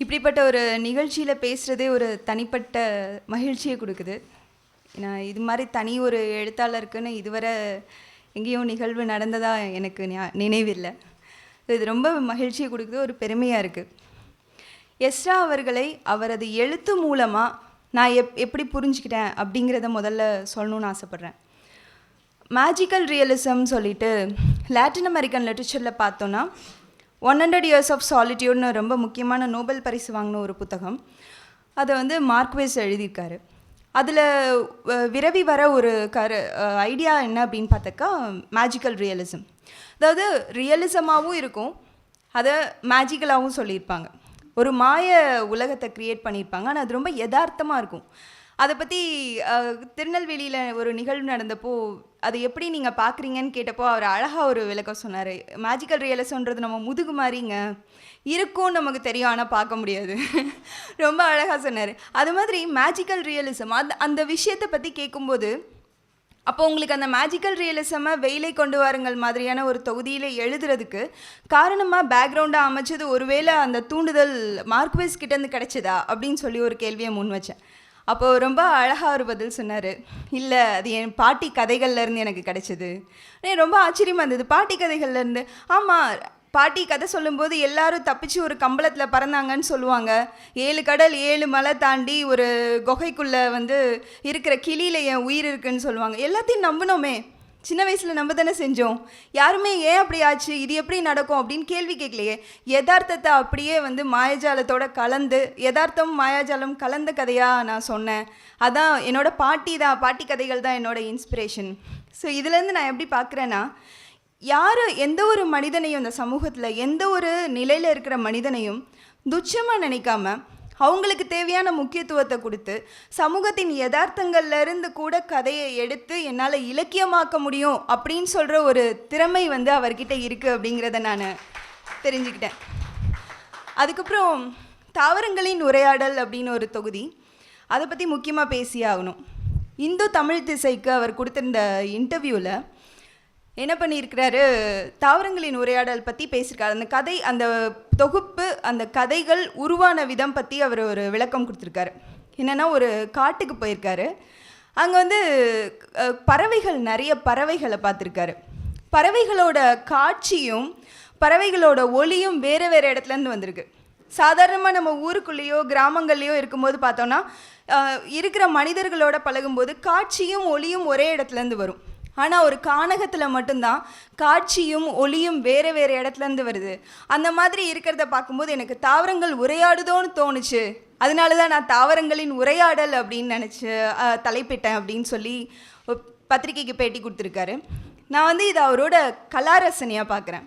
இப்படிப்பட்ட ஒரு நிகழ்ச்சியில் பேசுகிறதே ஒரு தனிப்பட்ட மகிழ்ச்சியை கொடுக்குது. நான் இது மாதிரி தனி ஒரு எழுத்தாளருக்குன்னு இதுவரை எங்கேயும் நிகழ்வு நடந்ததாக எனக்கு நினைவில்லை. இது ரொம்ப மகிழ்ச்சியை கொடுக்குது ஒரு பெருமையாக இருக்குது எஸ்ரா அவர்களை அவரது எழுத்து மூலமாக நான் எப் எப்படி புரிஞ்சுக்கிட்டேன் அப்படிங்கிறத முதல்ல சொல்லணும்னு ஆசைப்பட்றேன். மேஜிக்கல் ரியலிசம் சொல்லிட்டு லாட்டின் அமெரிக்கன் லிட்ரேச்சரில் பார்த்தோன்னா ஒன் ஹண்ட்ரட் இயர்ஸ் ஆஃப் சாலிட்யூட்னு ரொம்ப முக்கியமான நோபல் பரிசு வாங்கின ஒரு புத்தகம். அதை வந்து மார்க்வேஸ் எழுதியிருக்காரு. அதில் விரவி வர ஒரு கரு ஐடியா என்ன அப்படின்னு பார்த்தாக்கா மேஜிக்கல் ரியலிசம் அதாவது ரியலிசமாகவும் இருக்கும். அதை மேஜிக்கலாகவும் சொல்லியிருப்பாங்க. ஒரு மாய உலகத்தை க்ரியேட் பண்ணியிருப்பாங்க. ஆனால் அது ரொம்ப யதார்த்தமாக இருக்கும். அதை பற்றி திருநெல்வேலியில் ஒரு நிகழ்வு நடந்தப்போ அது எப்படி நீங்கள் பார்க்குறீங்கன்னு கேட்டப்போ அவர் அழகாக ஒரு விளக்கம் சொன்னார். மேஜிக்கல் ரியலிசம்ன்றது நம்ம முதுகு மாதிரிங்க இருக்கும் நமக்கு தெரியும் ஆனால் பார்க்க முடியாது. ரொம்ப அழகாக சொன்னார். அது மாதிரி மேஜிக்கல் ரியலிசம் அந்த அந்த விஷயத்தை பற்றி கேட்கும்போது அப்போ உங்களுக்கு அந்த மேஜிக்கல் ரியலிசமை வெயிலை கொண்டு வாருங்கள் மாதிரியான ஒரு தொகுதியில் எழுதுறதுக்கு காரணமாக பேக்ரவுண்டாக அமைச்சது ஒருவேளை அந்த தூண்டுதல் மார்க்வேஸ் கிட்டேருந்து கிடைச்சதா? அப்படின்னு சொல்லி ஒரு கேள்வியை முன் வச்சேன். அப்போ ரொம்ப அழகாக ஒரு பதில் சொன்னார். இல்லை அது என் பாட்டி கதைகள்லேருந்து எனக்கு கிடைச்சது. ரொம்ப ஆச்சரியமாக இருந்தது. பாட்டி கதைகள்லேருந்து ஆமாம் பாட்டி கதை சொல்லும்போது எல்லாரும் தப்பிச்சு ஒரு கம்பளத்தில் பறந்தாங்கன்னு சொல்லுவாங்க. ஏழு கடல் ஏழு மலை தாண்டி ஒரு குகைக்குள்ளே வந்து இருக்கிற கிளியில் என் உயிர் இருக்குன்னு சொல்லுவாங்க. எல்லாத்தையும் நம்பினோமே. சின்ன வயசில் நம்ம தானே செஞ்சோம். யாருமே ஏன் அப்படி ஆச்சு? இது எப்படி நடக்கும்? அப்படின்னு கேள்வி கேட்கலையே. யதார்த்தத்தை அப்படியே வந்து மாயாஜாலத்தோட கலந்து யதார்த்தம் மாயாஜாலம் கலந்த கதையாக நான் சொன்னேன். அதான் என்னோடய பாட்டி தான் பாட்டி கதைகள் தான் என்னோட இன்ஸ்பிரேஷன் ஸோ இதுலேருந்து நான் எப்படி பார்க்குறேன்னா யார் எந்த ஒரு மனிதனையும் இந்த சமூகத்தில் எந்த ஒரு நிலையில் இருக்கிற மனிதனையும் துச்சமாக நினைக்காம அவங்களுக்கு தேவையான முக்கியத்துவத்தை கொடுத்து சமூகத்தின் யதார்த்தங்கள்லேருந்து கூட கதையை எடுத்து என்னால் இலக்கியமாக்க முடியும் அப்படின்னு சொல்கிற ஒரு திறமை வந்து அவர்கிட்ட இருக்குது அப்படிங்கிறத நான் தெரிஞ்சுக்கிட்டேன். அதுக்கப்புறம் தாவரங்களின் உரையாடல் அப்படின்னு ஒரு தொகுதி. அதை பற்றி முக்கியமாக பேசியே ஆகணும். இந்து தமிழ் திசைக்கு அவர் கொடுத்திருந்த இன்டர்வியூவில் என்ன பண்ணியிருக்கிறாரு? தாவரங்களின் உரையாடல் பற்றி பேசியிருக்காரு. அந்த கதை அந்த தொகுப்பு அந்த கதைகள் உருவான விதம் பற்றி அவர் ஒரு விளக்கம் கொடுத்துருக்காரு. என்னென்னா ஒரு காட்டுக்கு போயிருக்காரு. அங்கே வந்து பறவைகள் நிறைய பறவைகளை பார்த்துருக்காரு. பறவைகளோட காட்சியும் பறவைகளோட ஒளியும் வேறு வேறு இடத்துலேருந்து வந்திருக்கு. சாதாரணமாக நம்ம ஊருக்குள்ளேயோ கிராமங்கள்லேயோ இருக்கும்போது பார்த்தோன்னா இருக்கிற மனிதர்களோட பழகும்போது காட்சியும் ஒளியும் ஒரே இடத்துலேருந்து வரும். ஆனால் ஒரு கானகத்தில் மட்டும்தான் காட்சியும் ஒளியும் வேறு வேறு இடத்துலேருந்து வருது. அந்த மாதிரி இருக்கிறத பார்க்கும்போது எனக்கு தாவரங்கள் உரையாடுதோன்னு தோணுச்சு. அதனால தான் நான் தாவரங்களின் உரையாடல் அப்படின்னு நினச்சி தலைப்பிட்டேன் அப்படின்னு சொல்லி பத்திரிகைக்கு பத்திரிக்கைக்கு பேட்டி கொடுத்துருக்காரு. நான் வந்து இது அவரோட கலாரசனையாக பார்க்குறேன்.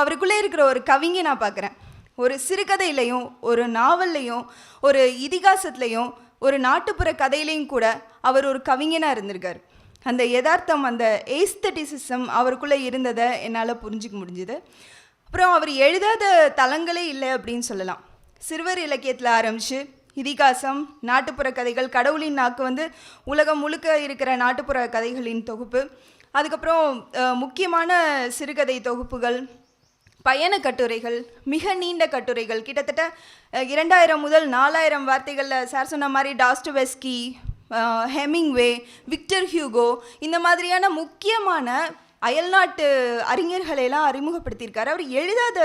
அவருக்குள்ளே இருக்கிற ஒரு கவிஞை நான் பார்க்குறேன். ஒரு சிறுகதையிலையும் ஒரு நாவல்லையும் ஒரு இதிகாசத்துலையும் ஒரு நாட்டுப்புற கதையிலையும் கூட அவர் ஒரு கவிஞனாக இருந்திருக்கார். அந்த யதார்த்தம் அந்த ஏஸ்தட்டிசிசம் அவருக்குள்ளே இருந்ததை என்னால் புரிஞ்சுக்க முடிஞ்சுது. அப்புறம் அவர் எழுதாத தளங்களே இல்லை அப்படின்னு சொல்லலாம். சிறுவர் இலக்கியத்தில் ஆரம்பித்து இதிகாசம் நாட்டுப்புற கதைகள் கடவுளின் நாக்கு வந்து உலகம் முழுக்க இருக்கிற நாட்டுப்புற கதைகளின் தொகுப்பு. அதுக்கப்புறம் முக்கியமான சிறுகதை தொகுப்புகள் பயண கட்டுரைகள் மிக நீண்ட கட்டுரைகள். கிட்டத்தட்ட இரண்டாயிரம் முதல் நாலாயிரம் வார்த்தைகளில் சார் சொன்ன மாதிரி டாஸ்டுவெஸ்கி ஹெமிங்வே விக்டர் ஹியூகோ இந்த மாதிரியான முக்கியமான அயல்நாட்டு அறிஞர்களையெல்லாம் அறிமுகப்படுத்தியிருக்காரு. அவர் எழுதாத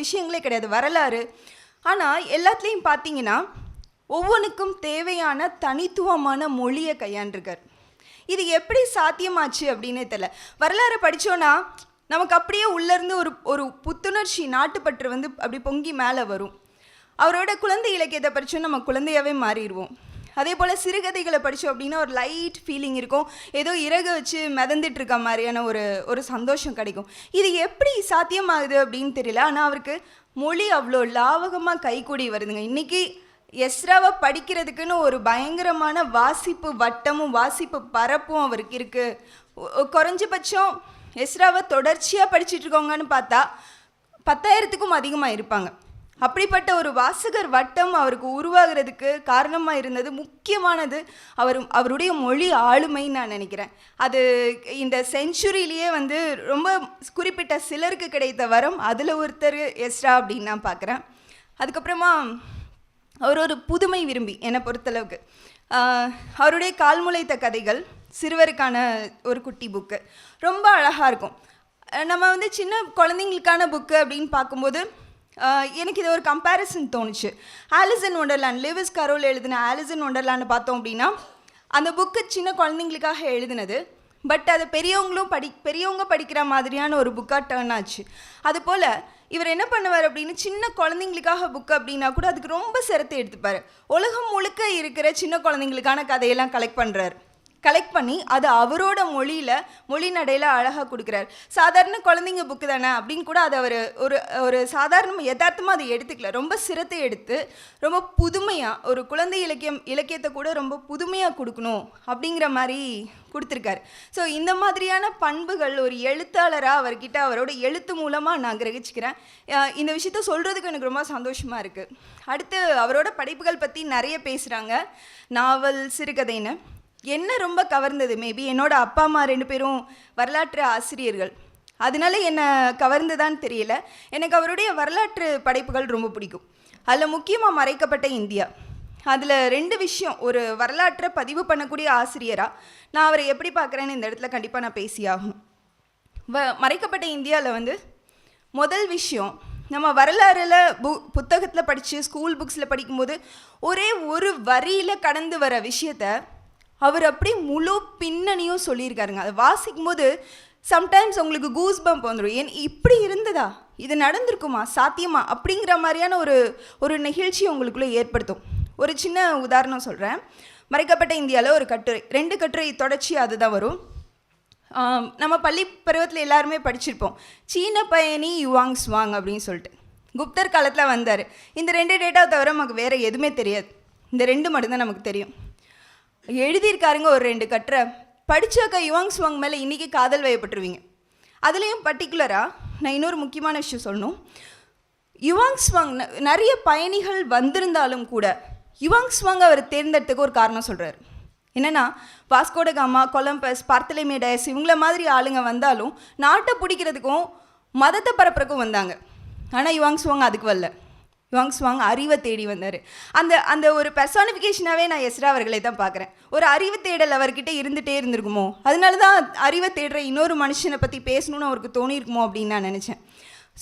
விஷயங்களே கிடையாது வரலாறு. ஆனால் எல்லாத்துலேயும் பார்த்தீங்கன்னா ஒவ்வொன்றுக்கும் தேவையான தனித்துவமான மொழியை கையாண்டிருக்கார். இது எப்படி சாத்தியமாச்சு அப்படின்னே தெரில வரலாறை படித்தோன்னா நமக்கு அப்படியே உள்ளேருந்து ஒரு ஒரு புத்துணர்ச்சி நாட்டுப்பற்று வந்து அப்படி பொங்கி மேலே வரும். அவரோட குழந்தை இலக்கியத்தை படித்தோம் நம்ம குழந்தையாகவே மாறிடுவோம். அதே போல் சிறுகதைகளை படித்தோம் அப்படின்னா ஒரு லைட் ஃபீலிங் இருக்கும். ஏதோ இறகு வச்சு மிதந்துட்டு இருக்க மாதிரியான ஒரு ஒரு சந்தோஷம் கிடைக்கும். இது எப்படி சாத்தியமாகுது அப்படின்னு தெரியல. ஆனால் அவருக்கு மொழி அவ்வளோ லாவகமாக கைகூடி வருதுங்க. இன்றைக்கி எஸ்ராவை படிக்கிறதுக்குன்னு ஒரு பயங்கரமான வாசிப்பு வட்டமும் வாசிப்பு பரப்பும் அவருக்கு இருக்குது குறைஞ்சபட்சம் எஸ்ராவை தொடர்ச்சியாக படிச்சிட்டு இருக்கவங்கன்னு பார்த்தா பத்தாயிரத்துக்கும் அதிகமாக இருப்பாங்க. அப்படிப்பட்ட ஒரு வாசகர் வட்டம் அவருக்கு உருவாகிறதுக்கு காரணமாக இருந்தது முக்கியமானது அவர் அவருடைய மொழி ஆளுமைன்னு நான் நினைக்கிறேன். அது இந்த செஞ்சுரியிலேயே வந்து ரொம்ப குறிப்பிட்ட சிலருக்கு கிடைத்த வரம் அதில் ஒருத்தர் எஸ்ரா அப்படின்னு நான் பார்க்குறேன். அதுக்கப்புறமா அவர் ஒரு புதுமை விரும்பி என்னை பொறுத்தளவுக்கு. அவருடைய கால்முளைத்த கதைகள் சிறுவருக்கான ஒரு குட்டி புக்கு ரொம்ப அழகாக இருக்கும். நம்ம வந்து சின்ன குழந்தைங்களுக்கான புக்கு அப்படின்னு பார்க்கும்போது எனக்கு இது ஒரு கம்பேரிசன் தோணுச்சு. Alice in Wonderland Lewis Carroll எழுதின ஆலிசன் ஒண்டர்லேண்ட் பார்த்தோம் அப்படின்னா அந்த புக்கு சின்ன குழந்தைங்களுக்காக எழுதினது. பட் அது பெரியவங்களும் படி பெரியவங்க படிக்கிற மாதிரியான ஒரு புக்காக டேர்ன் ஆச்சு. அதுபோல் இவர் என்ன பண்ணுவார் அப்படின்னு சின்ன குழந்தைங்களுக்காக புக் அப்படின்னா கூட அதுக்கு ரொம்ப சிரத்தை எடுத்துப்பார். உலகம் முழுக்க இருக்கிற சின்ன குழந்தைங்களுக்கான கதையெல்லாம் கலெக்ட் பண்ணுறாரு கலெக்ட் பண்ணி அதை அவரோட மொழியில் மொழி நடையில் அழகாக கொடுக்குறாரு. சாதாரண குழந்தைங்க புக்கு தானே அப்படின்னு கூட அதை அவர் ஒரு ஒரு சாதாரண யதார்த்தமாக அதை எடுத்துக்கல. ரொம்ப சிரத்தை எடுத்து ரொம்ப புதுமையாக ஒரு குழந்தை இலக்கியம் இலக்கியத்தை கூட ரொம்ப புதுமையாக கொடுக்கணும் அப்படிங்கிற மாதிரி கொடுத்துருக்காரு. ஸோ இந்த மாதிரியான பண்புகள் ஒரு எழுத்தாளராக அவர்கிட்ட அவரோட எழுத்து மூலமாக நான் கிரகிச்சுக்கிறேன். இந்த விஷயத்த சொல்கிறதுக்கு எனக்கு ரொம்ப சந்தோஷமாக இருக்குது அடுத்து அவரோட படைப்புகள் பற்றி நிறைய பேசுகிறாங்க நாவல் சிறுகதைன்னு. என்ன ரொம்ப கவர்ந்தது? மேபி என்னோட அப்பா அம்மா ரெண்டு பேரும் வரலாற்று ஆசிரியர்கள். அதனால என்னை கவர்ந்ததான்னு தெரியல. எனக்கு அவருடைய வரலாற்று படைப்புகள் ரொம்ப பிடிக்கும். அதில் முக்கியமாக மறைக்கப்பட்ட இந்தியா. அதில் ரெண்டு விஷயம் ஒரு வரலாற்றை பதிவு பண்ணக்கூடிய ஆசிரியராக நான் அவரை எப்படி பார்க்குறேன்னு இந்த இடத்துல கண்டிப்பாக நான் பேசியாகணும் வ மறைக்கப்பட்ட இந்தியாவில் வந்து முதல் விஷயம் நம்ம வரலாறுல பு புத்தகத்தில் படித்து ஸ்கூல் புக்ஸில் படிக்கும்போது ஒரே ஒரு வரியில் கடந்து வர விஷயத்த அவர் அப்படியே முழு பின்னணியும் சொல்லியிருக்காருங்க. அதை வாசிக்கும் போது சம்டைம்ஸ் உங்களுக்கு கூஸ் பம்ப் வந்துடும் ஏன் இப்படி இருந்ததா? இது நடந்திருக்குமா? சாத்தியமா? அப்படிங்கிற மாதிரியான ஒரு ஒரு நிகழ்ச்சி உங்களுக்குள்ளே ஏற்படுத்தும். ஒரு சின்ன உதாரணம் சொல்கிறேன் மறைக்கப்பட்ட இந்தியாவில் ஒரு கட்டுரை ரெண்டு கட்டுரை தொடர்ச்சி அதுதான் வரும். நம்ம பள்ளி பருவத்தில் எல்லாருமே படிச்சிருப்போம். சீன பயணி யுவாங் ஸ்வாங் அப்படின்னு சொல்லிட்டு. குப்தர் காலத்தில் வந்தார். இந்த ரெண்டு டேட்டாவை தவிர நமக்கு வேறு எதுவுமே தெரியாது. இந்த ரெண்டு மட்டும்தான் நமக்கு தெரியும். எழுதியிருக்காருங்க ஒரு ரெண்டு கட்டுரை. படிச்சாக்க யுவாங் சுவாங் மேலே இன்றைக்கி காதல் வயப்பட்டுருவீங்க. அதுலேயும் பர்டிகுலராக நான் இன்னொரு முக்கியமான விஷயம் சொல்லணும். யுவாங் ஸ்வாங் ந- நிறைய பயணிகள் வந்திருந்தாலும் கூட யுவாங் ஸ்வாங் அவர் தேர்ந்தெடுத்துக்கு ஒரு காரணம் சொல்கிறார் என்னென்னா வாஸ்கோட காமா கொலம்பஸ் பார்த்தலைமேடஸ் இவங்கள மாதிரி ஆளுங்க வந்தாலும் நாட்டை பிடிக்கிறதுக்கும் மதத்தை பரப்புறக்கும் வந்தாங்க. ஆனால் யுவாங் ஸ்வாங் அதுக்கு வரல. யுவாங் ஸ்வாங் அறிவை தேடி வந்தார். அந்த அந்த ஒரு பெர்சானிஃபிகேஷனாகவே நான் எஸ்ரா அவர்களை தான் பார்க்குறேன். ஒரு அறிவு தேடல் அவர்கிட்ட இருந்துகிட்டே இருந்திருக்குமோ? அதனால தான் அறிவை தேடுற இன்னொரு மனுஷனை பற்றி பேசணும்னு அவருக்கு தோணியிருக்குமோ அப்படின்னு நான் நினச்சேன்.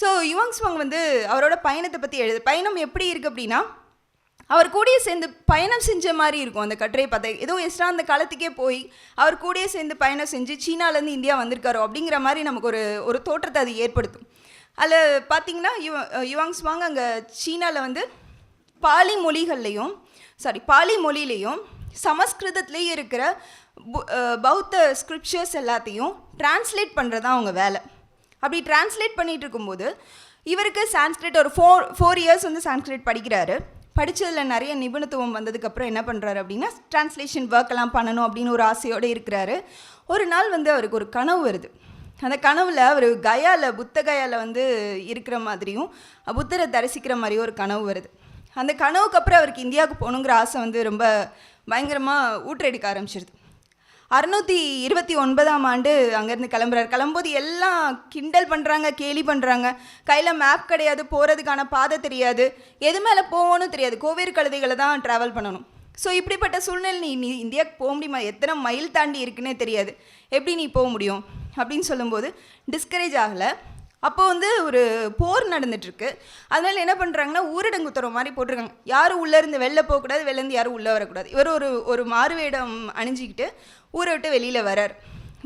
ஸோ யுவாங் ஸ்வாங் வந்து அவரோட பயணத்தை பற்றி எழுது பயணம் எப்படி இருக்குது அப்படின்னா அவர் கூடயே சேர்ந்து பயணம் செஞ்ச மாதிரி இருக்கும் அந்த கட்டுரை பார்த்தா. ஏதோ எஸ்ரா அந்த காலத்துக்கே போய் அவர் கூடயே சேர்ந்து பயணம் செஞ்சு சீனாலேருந்து இந்தியா வந்திருக்காரோ அப்படிங்கிற மாதிரி நமக்கு ஒரு ஒரு தோற்றத்தை அது ஏற்படுத்தும். அதில் பார்த்தீங்கன்னா யுவ யுவாங் ஸ்வாங் அங்கே சீனாவில் வந்து பாலி மொழிகள்லையும் சாரி பாலி மொழியிலையும் சமஸ்கிருதத்துலேயும் இருக்கிற பு- பௌத்த ஸ்கிரிப்சர்ஸ் எல்லாத்தையும் டிரான்ஸ்லேட் பண்ணுறது தான் அவங்க வேலை. அப்படி டிரான்ஸ்லேட் பண்ணிகிட்டு இருக்கும்போது இவருக்கு சான்ஸ்கிரிட் ஒரு ஃபோர் ஃபோர் இயர்ஸ் வந்து சான்ஸ்கிரிட் படிக்கிறாரு. படித்ததில் நிறைய நிபுணத்துவம் வந்ததுக்கப்புறம் என்ன பண்ணுறாரு அப்படின்னா டிரான்ஸ்லேஷன் ஒர்க்கெல்லாம் பண்ணணும் அப்படின்னு ஒரு ஆசையோடு இருக்கிறாரு. ஒரு நாள் வந்து அவருக்கு ஒரு கனவு வருது. அந்த கனவில் அவர் கயால புத்த கயாவில் வந்து இருக்கிற மாதிரியும் புத்தரை தரிசிக்கிற மாதிரியும் ஒரு கனவு வருது. அந்த கனவுக்கு அப்புறம் அவருக்கு இந்தியாவுக்கு போகணுங்கிற ஆசை வந்து ரொம்ப பயங்கரமாக ஊற்றெடுக்க ஆரம்பிச்சிருது. அறுநூற்றி இருபத்தி ஒன்பதாம் ஆண்டு அங்கேருந்து கிளம்புறாரு. கிளம்பும்போது எல்லாம் கிண்டல் பண்ணுறாங்க கேலி பண்ணுறாங்க கையில் மேப் கிடையாது போகிறதுக்கான பாதை தெரியாது. எது மேலே போவோன்னு தெரியாது. கோவேறு கழுதைகளை தான் ட்ராவல் பண்ணணும். ஸோ இப்படிப்பட்ட சூழ்நிலை நீ நீ இந்தியாவுக்கு போக முடியுமா? எத்தனை மைல் தாண்டி இருக்குன்னே தெரியாது. எப்படி நீ போக முடியும்? அப்படின்னு சொல்லும்போது டிஸ்கரேஜ் ஆகலை. அப்போ வந்து ஒரு போர் நடந்துட்டுருக்கு. அதனால என்ன பண்ணுறாங்கன்னா ஊரடங்கு உத்தரவு மாதிரி போட்டிருக்காங்க. யாரும் உள்ளேருந்து வெளில போகக்கூடாது வெளிலேருந்து யாரும் உள்ளே வரக்கூடாது. இவர் ஒரு ஒரு மாறுவேடம் அணிஞ்சிக்கிட்டு ஊரை விட்டு வெளியில் வரார்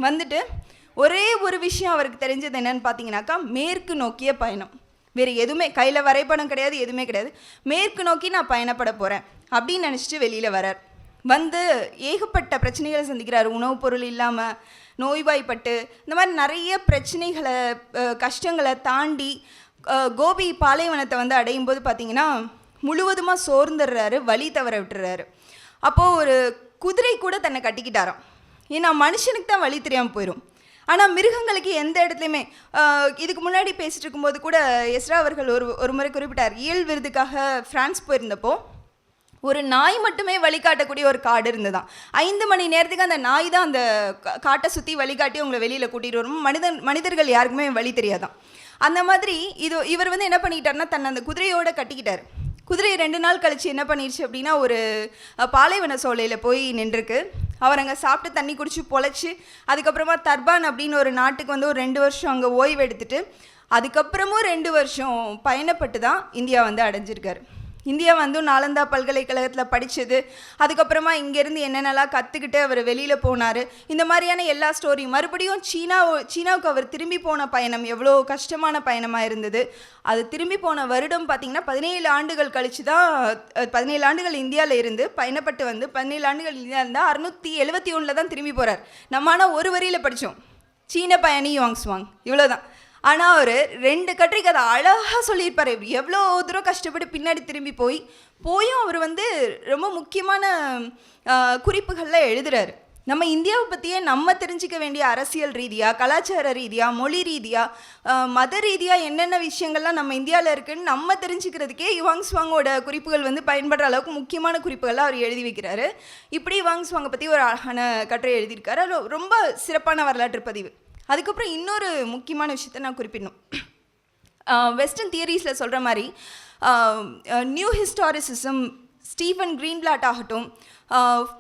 வந்துட்டு ஒரே ஒரு விஷயம் அவருக்கு தெரிஞ்சது என்னன்னு பார்த்தீங்கன்னாக்கா மேற்கு நோக்கிய பயணம். வேறு எதுவுமே கையில் வரைபடம் கிடையாது எதுவுமே கிடையாது. மேற்கு நோக்கி நான் பயணப்பட போகிறேன் அப்படின்னு நினச்சிட்டு வெளியில் வரார் வந்து ஏகப்பட்ட பிரச்சனைகளை சந்திக்கிறார். உணவுப் பொருள் இல்லாமல் நோய்வாய்ப்பட்டு இந்த மாதிரி நிறைய பிரச்சனைகளை கஷ்டங்களை தாண்டி கோபி பாலைவனத்தை வந்து அடையும் போது பார்த்தீங்கன்னா முழுவதுமாக சோர்ந்துடுறாரு வழி தவற விட்டுறாரு. அப்போது ஒரு குதிரை கூட தன்னை கட்டிக்கிட்டாராம். ஏன்னா மனுஷனுக்கு தான் வழி தெரியாமல் போயிடும் ஆனால் மிருகங்களுக்கு எந்த இடத்துலையுமே இதுக்கு முன்னாடி பேசிட்டு இருக்கும்போது கூட எஸ்ரா அவர்கள் ஒரு ஒரு முறை குறிப்பிட்டார். இயல் விருதுக்காக ஃப்ரான்ஸ் போயிருந்தப்போ ஒரு நாய் மட்டுமே வழிகாட்டக்கூடிய ஒரு காடு இருந்ததாம். ஐந்து மணி நேரத்துக்கு அந்த நாய் தான் அந்த கா- காட்டை சுற்றி வழிகாட்டி உங்களை வெளியில் கூட்டிகிட்டு வரும் மனிதன் மனிதர்கள் யாருக்குமே வழி தெரியாதான் அந்த மாதிரி இது இவர் வந்து என்ன பண்ணிக்கிட்டாருன்னா தன்னை அந்த குதிரையோட கட்டிக்கிட்டார். குதிரை ரெண்டு நாள் கழித்து என்ன பண்ணிருச்சு அப்படின்னா ஒரு பாலைவன சோலையில் போய் நின்றுருக்கு. அவர் அங்கே சாப்பிட்டு தண்ணி குடிச்சு பொழைச்சி அதுக்கப்புறமா தர்பான் அப்படின்னு ஒரு நாட்டுக்கு வந்து ஒரு ரெண்டு வருஷம் அங்கே ஓய்வு எடுத்துட்டு அதுக்கப்புறமும் ரெண்டு வருஷம் பயணப்பட்டு தான் இந்தியா வந்து அடைஞ்சிருக்காரு. இந்தியா வந்து நாலந்தா பல்கலைக்கழகத்தில் படித்தது அதுக்கப்புறமா இங்கேருந்து என்னென்னலாம் கற்றுக்கிட்டு அவர் வெளியில் போனார். இந்த மாதிரியான எல்லா ஸ்டோரியும் மறுபடியும் சீனா சீனாவுக்கு அவர் திரும்பி போன பயணம் எவ்வளோ கஷ்டமான பயணமாக இருந்தது. அது திரும்பி போன வருடம் பார்த்திங்கன்னா பதினேழு ஆண்டுகள் கழித்து தான் பதினேழு ஆண்டுகள் இந்தியாவில் இருந்து பயணப்பட்டு வந்து பதினேழு ஆண்டுகள் இந்தியா இருந்தால் அறுநூற்றி எழுபத்தி ஒன்றில் தான் திரும்பி போகிறார் நம்ம ஆனால் ஒரு வரியில் படித்தோம் சீன பயணி வாங்ஸ்வாங் இவ்வளோதான் ஆனால் அவர் ரெண்டு கட்டுரைக்கு அதை அழகாக சொல்லியிருப்பார். எவ்வளோ தூரம் கஷ்டப்பட்டு பின்னாடி திரும்பி போய் போயும் அவர் வந்து ரொம்ப முக்கியமான குறிப்புகளில் எழுதுகிறாரு எழுதுறாரு. நம்ம இந்தியாவை பற்றியே நம்ம தெரிஞ்சிக்க வேண்டிய அரசியல் ரீதியாக கலாச்சார ரீதியாக மொழி ரீதியாக மத ரீதியாக என்னென்ன விஷயங்கள்லாம் நம்ம இந்தியாவில் இருக்குதுன்னு நம்ம தெரிஞ்சுக்கிறதுக்கே யுவாங் ஸ்வாங்கோட குறிப்புகள் வந்து பயன்படுற அளவுக்கு முக்கியமான குறிப்புகள்லாம் அவர் எழுதி வைக்கிறாரு. இப்படி யுவாங் ஸ்வாங்கை பற்றி ஒரு அழகான கட்டுரை எழுதியிருக்காரு. ரொம்ப சிறப்பான வரலாற்று பதிவு. அதுக்கப்புறம் இன்னொரு முக்கியமான விஷயத்த நான் குறிப்பிடணும். வெஸ்டர்ன் தியரிஸில் சொல்கிற மாதிரி நியூ ஹிஸ்டாரிசிசம் ஸ்டீஃபன் கிரீன்பிளாட் ஆகட்டும்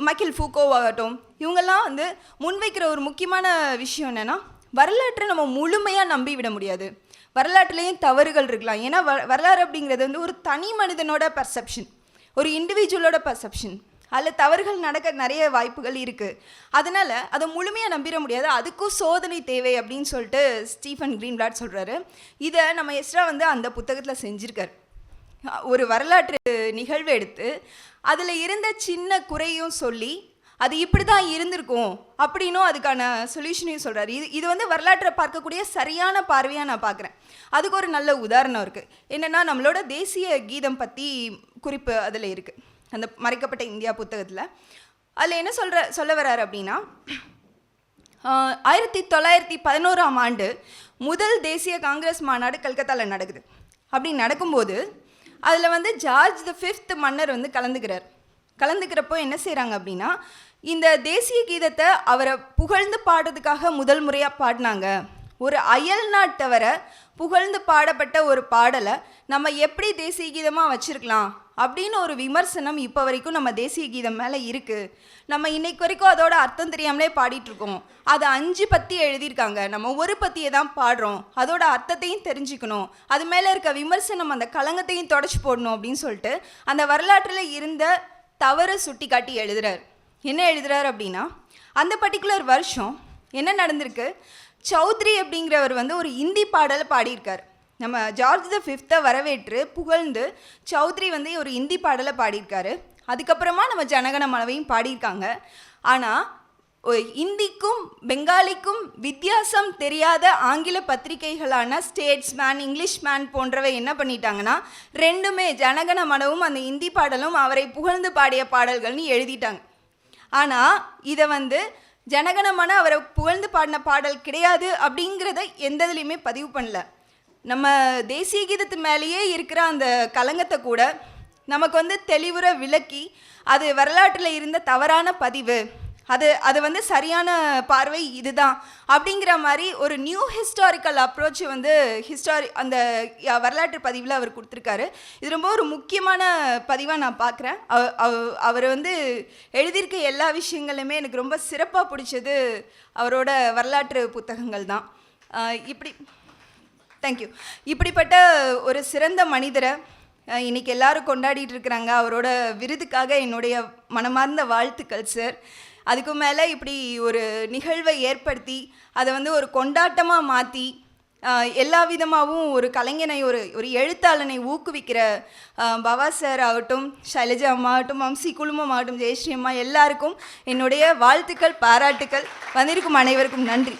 மைக்கேல் ஃபூகோ ஆகட்டும் இவங்கெல்லாம் வந்து முன்வைக்கிற ஒரு முக்கியமான விஷயம் என்னென்னா வரலாற்றை நம்ம முழுமையாக நம்பி விட முடியாது. வரலாற்றுலேயும் தவறுகள் இருக்கலாம். ஏன்னா வ வரலாறு அப்படிங்கிறது வந்து ஒரு தனி மனிதனோட பர்செப்ஷன் ஒரு இண்டிவிஜுவலோட பர்செப்ஷன் அதில் தவறுகள் நடக்க நிறைய வாய்ப்புகள் இருக்குது அதனால் அதை முழுமையாக நம்பிட முடியாது. அதுக்கும் சோதனை தேவை அப்படின்னு சொல்லிட்டு ஸ்டீஃபன் கிரீன்பிளாட் சொல்கிறாரு இதை நம்ம எஸ்ரா வந்து அந்த புத்தகத்தில் செஞ்சுருக்காரு. ஒரு வரலாற்று நிகழ்வு எடுத்து அதில் இருந்த சின்ன குறையும் சொல்லி அது இப்படி தான் இருந்திருக்கும் அப்படின்னும் அதுக்கான சொல்யூஷனையும் சொல்கிறாரு இது இது வந்து வரலாற்றை பார்க்கக்கூடிய சரியான பார்வையாக நான் பார்க்குறேன். அதுக்கு ஒரு நல்ல உதாரணம் இருக்குது என்னென்னா நம்மளோட தேசிய கீதம் பற்றி குறிப்பு அதில் இருக்குது அந்த மறைக்கப்பட்ட இந்தியா புத்தகத்தில். அதில் என்ன சொல்கிற சொல்ல வர்றாரு அப்படின்னா ஆயிரத்தி தொள்ளாயிரத்தி பதினோராம் ஆண்டு முதல் தேசிய காங்கிரஸ் மாநாடு கல்கத்தாவில் நடக்குது. அப்படி நடக்கும்போது அதில் வந்து ஜார்ஜ் த ஃபிஃப்த் மன்னர் வந்து கலந்துக்கிறார். கலந்துக்கிறப்போ என்ன செய்கிறாங்க அப்படின்னா இந்த தேசிய கீதத்தை அவரை புகழ்ந்து பாடுறதுக்காக முதல் முறையாக பாடினாங்க. ஒரு அயல் நாட்டவரை புகழ்ந்து பாடப்பட்ட ஒரு பாடலை நம்ம எப்படி தேசிய கீதமாக வச்சுருக்கலாம் அப்படின்னு ஒரு விமர்சனம் இப்போ வரைக்கும் நம்ம தேசிய கீதம் மேலே இருக்குது நம்ம இன்னைக்கு வரைக்கும் அதோட அர்த்தம் தெரியாமலே பாடிட்டுருக்கோம் அதை அது அஞ்சு பத்தி எழுதியிருக்காங்க. நம்ம ஒரு பத்தியை தான் பாடுறோம். அதோட அர்த்தத்தையும் தெரிஞ்சுக்கணும். அது மேலே இருக்க விமர்சனம் அந்த களங்கத்தையும் தொடச்சி போடணும் அப்படின்னு சொல்லிட்டு அந்த வரலாற்றில் இருந்த தவறு சுட்டி காட்டி எழுதுறார். என்ன எழுதுறார் அப்படின்னா அந்த பர்டிகுலர் வருஷம் என்ன நடந்திருக்கு? சௌத்ரி அப்படிங்கிறவர் வந்து ஒரு இந்தி பாடலை பாடியிருக்கார். நம்ம ஜார்ஜ் த ஃபிஃப்த்தை வரவேற்று புகழ்ந்து சௌத்ரி வந்து ஒரு இந்தி பாடலை பாடியிருக்காரு. அதுக்கப்புறமா நம்ம ஜனகணமனவையும் பாடியிருக்காங்க. ஆனால் இந்திக்கும் பெங்காலிக்கும் வித்தியாசம் தெரியாத ஆங்கில பத்திரிகைகளான ஸ்டேட்ஸ்மேன் இங்கிலீஷ்மேன் போன்றவை என்ன பண்ணிட்டாங்கன்னா ரெண்டுமே ஜனகண மனவும் அந்த இந்தி பாடலும் அவரை புகழ்ந்து பாடிய பாடல்கள்னு எழுதிட்டாங்க. ஆனால் இதை வந்து ஜனகணமான அவரை புகழ்ந்து பாடின பாடல் கிடையாது அப்படிங்கிறத எந்த இதுலேயுமே பதிவு பண்ணல. நம்ம தேசிய கீதத்து மேலேயே இருக்கிற அந்த கலங்கத்தை கூட நமக்கு வந்து தெளிவுற விளக்கி அது வரலாற்றில் இருந்த தவறான பதிவு அது அது வந்து சரியான பார்வை இதுதான். அப்படிங்கிற மாதிரி ஒரு நியூ ஹிஸ்டாரிக்கல் அப்ரோச் வந்து ஹிஸ்டாரி அந்த வரலாற்று பதிவில் அவர் கொடுத்துருக்காரு. இது ரொம்ப ஒரு முக்கியமான பதிவாக நான் பார்க்குறேன். அவர் வந்து எழுதியிருக்க எல்லா விஷயங்களுமே எனக்கு ரொம்ப சிறப்பாக பிடிச்சது அவரோட வரலாற்று புத்தகங்கள் தான். இப்படி தேங்க்யூ இப்படிப்பட்ட ஒரு சிறந்த மனிதரை இன்றைக்கி இன்னைக்கு எல்லாரும் கொண்டாடிட்டு இருக்கிறாங்க. அவரோட விருதுக்காக என்னுடைய மனமார்ந்த வாழ்த்துக்கள் சார் அதுக்கு மேலே இப்படி ஒரு நிகழ்வை ஏற்படுத்தி அதை வந்து ஒரு கொண்டாட்டமாக மாற்றி எல்லா விதமாகவும் ஒரு கலைஞனை ஒரு ஒரு எழுத்தாளனை ஊக்குவிக்கிற பவா சார் ஆகட்டும் ஷைலஜா அம்மா ஆகட்டும் வம்சி குழுமம் ஆகட்டும் ஜெயஸ்ரீ அம்மா எல்லாருக்கும் என்னுடைய வாழ்த்துக்கள் பாராட்டுக்கள். வந்திருக்கும் அனைவருக்கும் நன்றி.